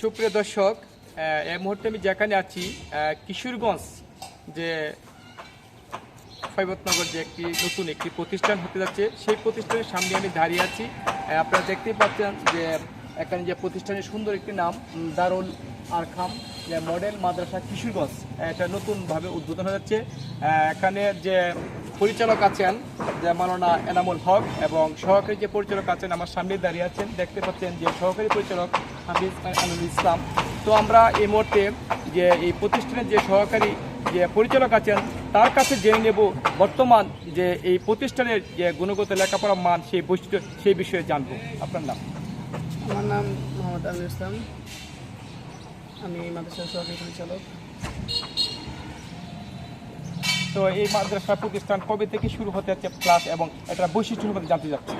সুপ্রিয় দর্শক এই মুহূর্তে আমি যেখানে আছি কিশোরগঞ্জ যে সৈবতনগর যে একটি নতুন একটি প্রতিষ্ঠান হতে যাচ্ছে, সেই প্রতিষ্ঠানের সামনে আমি দাঁড়িয়ে আছি। আপনারা দেখতেই পাচ্ছেন যে এখানে যে প্রতিষ্ঠানের সুন্দর একটি নাম দারুল আরখাম মডেল মাদ্রাসা কিশোরগঞ্জ, এটা নতুনভাবে উদ্বোধন হয়ে যাচ্ছে। এখানে যে পরিচালক আছেন, যে মাননা এনামুল হক এবং সহকারী যে পরিচালক আছেন, আমার সামনে দাঁড়িয়ে আছেন, দেখতে পাচ্ছেন যে সহকারী পরিচালক হাফিজ আনুল ইসলাম। তো আমরা এই মুহূর্তে যে এই প্রতিষ্ঠানের যে সহকারী যে পরিচালক আছেন, তার কাছে জেনে নেব বর্তমান যে এই প্রতিষ্ঠানের যে গুণগত লেখাপড়ার মান, সেই বৈশিষ্ট্য, সেই বিষয়ে জানব। আপনার নাম? আমার নাম মোহাম্মদ আমির ইসলাম। আমি মাদ্রাসার সহকারী পরিচালক। তো এই মাদ্রাসা প্রতিষ্ঠান কবে থেকে শুরু হতে যাচ্ছে ক্লাস এবং এটার বৈশিষ্ট্য সম্বন্ধে জানতে যাচ্ছি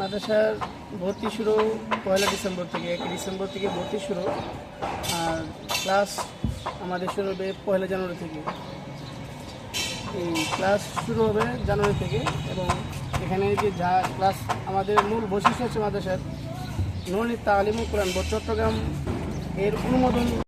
মাদ্রাসার ভর্তি শুরু পয়লা ডিসেম্বর থেকে এক ডিসেম্বর থেকে ভর্তি শুরু। আর ক্লাস আমাদের শুরু হবে পয়লা জানুয়ারি থেকে। এই ক্লাস শুরু হবে জানুয়ারি থেকে এবং এখানে যে যা ক্লাস আমাদের মূল বৈশিষ্ট্য হচ্ছে মাদ্রাসার, নলিত তালিম কোরআন চট্টগ্রাম এর অনুমোদন